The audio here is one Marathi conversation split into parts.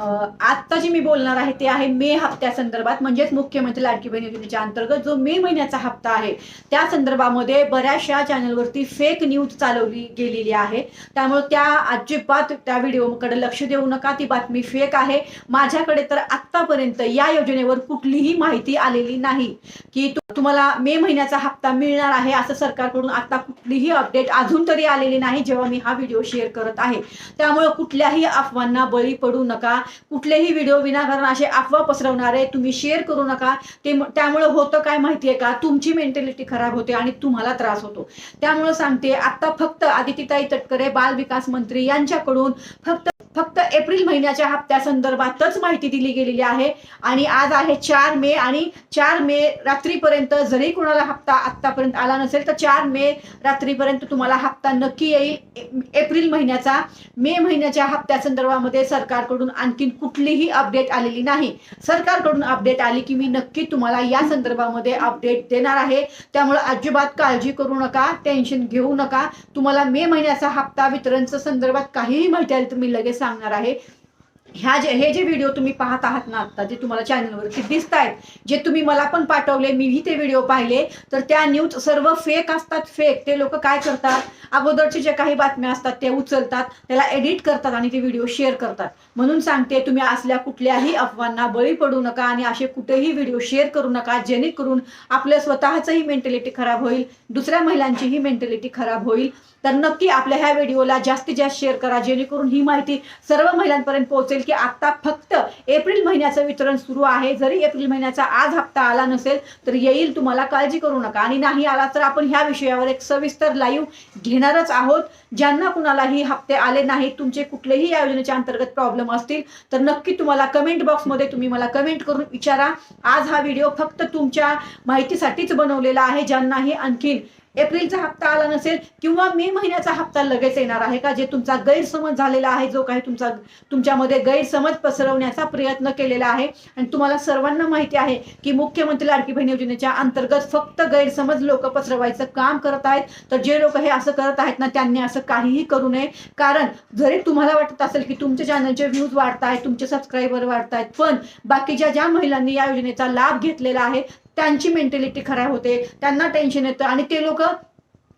आत्ता जे मी बोलणार आहे ते आहे मे हप्त्या संदर्भात म्हणजेच मुख्यमंत्री लाडकी बहीण योजनेच्या अंतर्गत जो मे महिन्याचा हप्ता आहे त्या संदर्भामध्ये बऱ्याचशा चॅनलवरती फेक न्यूज चालवली गेलेली आहे. त्यामुळे त्या अजिबात त्या व्हिडिओकडे लक्ष देऊ नका ती बातमी फेक आहे. माझ्याकडे तर आत्तापर्यंत या योजनेवर कुठलीही माहिती आलेली नाही की तुम्हाला मे महिन्याचा हप्ता मिळणार आहे असं सरकारकडून आता कुठलीही अपडेट अजून तरी आलेली नाही जेव्हा मी हा व्हिडिओ शेअर करत आहे. त्यामुळे कुठल्याही अफवांना बळी पडू नका. कुठलेही व्हिडिओ विनाकारण असे अफवा पसरवणारे तुम्ही शेअर करू नका. ते त्यामुळे होतं काय माहितीये का? तुमची मेंटॅलिटी खराब होते आणि तुम्हाला त्रास होतो. त्यामुळे सांगते आता फक्त आदितीताई तटकरे बाल विकास मंत्री यांच्याकडून फक्त फक्त एप्रिल महिन्याच्या हप्त्या संदर्भातच माहिती दिली गेलेली आहे. आणि आज आहे चार मे आणि चार मे रात्रीपर्यंत जरी कोणाला हप्ता आत्तापर्यंत आला नसेल तर चार मे रात्रीपर्यंत तुम्हाला हप्ता नक्की येईल. एप्रिल महिन्याचा मे महिन्याच्या हप्त्या संदर्भामध्ये सरकारकडून आणखीन कुठलीही अपडेट आलेली नाही. सरकारकडून अपडेट आली की मी नक्की तुम्हाला या संदर्भामध्ये अपडेट देणार आहे. त्यामुळे अजिबात काळजी करू नका टेन्शन घेऊ नका. तुम्हाला मे महिन्याचा हप्ता वितरणच्या संदर्भात काहीही माहिती आली तर मी लगेच सांगणार आहे. ह्या जे हे जे व्हिडिओ तुम्ही पाहत आहात ना आता जे तुम्हाला चॅनलवरती दिसत आहेत जे तुम्ही मला पण पाठवले मीही ते व्हिडिओ पाहिले तर त्या न्यूज सर्व फेक असतात फेक ते लोक काय करतात? अगोदरचे जे काही बातम्या असतात ते उचलतात त्याला एडिट करतात आणि ते व्हिडिओ शेअर करतात. म्हणून सांगते तुम्ही असल्या कुठल्याही अफवांना बळी पडू नका आणि असे कुठेही व्हिडिओ शेअर करू नका जेणेकरून आपलं स्वतःचंही मेंटॅलिटी खराब होईल दुसऱ्या महिलांचीही मेंटॅलिटी खराब होईल. तर नक्की आपल्या ह्या व्हिडिओला जास्तीत जास्त शेअर करा जेणेकरून ही माहिती सर्व महिलांपर्यंत पोहोचेल. की आता फक्त एप्रिल महिन्याचं वितरण सुरू आहे. जरी एप्रिल महिन्याचा आज हप्ता आला नसेल तर येईल तुम्हाला काळजी करू नका. आणि नाही आला तर आपण ह्या विषयावर एक सविस्तर लाईव्ह घेणारच आहोत. ज्यांना कुणालाही हप्ते आले नाहीत तुमचे कुठलेही या योजनेच्या अंतर्गत प्रॉब्लेम असतील तर नक्की तुम्हाला कमेंट बॉक्समध्ये तुम्ही मला कमेंट करून विचारा. आज हा व्हिडिओ फक्त तुमच्या माहितीसाठीच बनवलेला आहे ज्यांनाही आणखीन एप्रिलचा हप्ता आला नसेल किंवा मे महिन्याचा हप्ता लगेच येणार आहे का? जे तुमचा गैरसमज झालेला आहे जो काही तुमचा तुमच्यामध्ये गैरसमज पसरवण्याचा प्रयत्न केलेला आहे. आणि तुम्हाला सर्वांना माहिती आहे की मुख्यमंत्री लाडकी बहीण योजनेच्या अंतर्गत फक्त गैरसमज लोक पसरवायचं काम करत आहेत. तर जे लोक हे असं करत आहेत ना त्यांनी असं काहीही करू नये. कारण जरी तुम्हाला वाटत असेल की तुमच्या चॅनलचे व्ह्यूज वाढत आहेत तुमचे सबस्क्रायबर वाढत आहेत पण बाकीच्या ज्या महिलांनी या योजनेचा लाभ घेतलेला आहे त्यांची मेंटॅलिटी खराब होते त्यांना टेन्शन येतं आणि ते लोक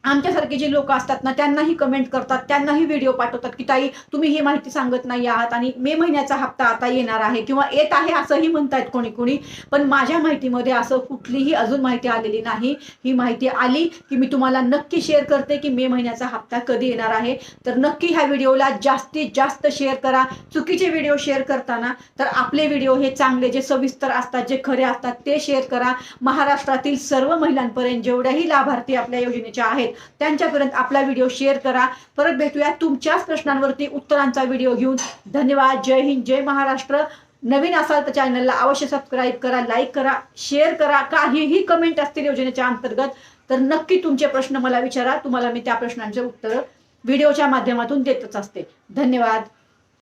आमच्यासारखे जे लोक असतात ना त्यांनाही कमेंट करतात त्यांनाही व्हिडिओ पाठवतात की ताई तुम्ही ही माहिती सांगत नाही आहात आणि मे महिन्याचा हप्ता आता येणार आहे किंवा येत आहे असंही म्हणतायत कोणी कोणी पण माझ्या माहितीमध्ये असं कुठलीही अजून माहिती आलेली नाही. ही माहिती आली की मी तुम्हाला नक्की शेअर करते की मे महिन्याचा हप्ता कधी येणार आहे. तर नक्की ह्या व्हिडिओला जास्तीत जास्त शेअर करा. चुकीचे व्हिडिओ शेअर करताना तर आपले व्हिडिओ हे चांगले जे सविस्तर असतात जे खरे असतात ते शेअर करा. महाराष्ट्रातील सर्व महिलांपर्यंत जेवढ्याही लाभार्थी आपल्या योजनेच्या आहेत त्यांच्यापर्यंत आपला व्हिडिओ शेअर करा. परत भेटूया तुमच्याच प्रश्नांवरती उत्तरांचा व्हिडिओ घेऊन. धन्यवाद. जय हिंद. जय महाराष्ट्र. नवीन असाल तर चॅनलला अवश्य सबस्क्राईब करा लाईक करा शेअर करा. काहीही कमेंट असतील योजनेच्या अंतर्गत तर नक्की तुमचे प्रश्न मला विचारा. तुम्हाला मी त्या प्रश्नांचे उत्तर व्हिडिओच्या माध्यमातून देतच असते. धन्यवाद.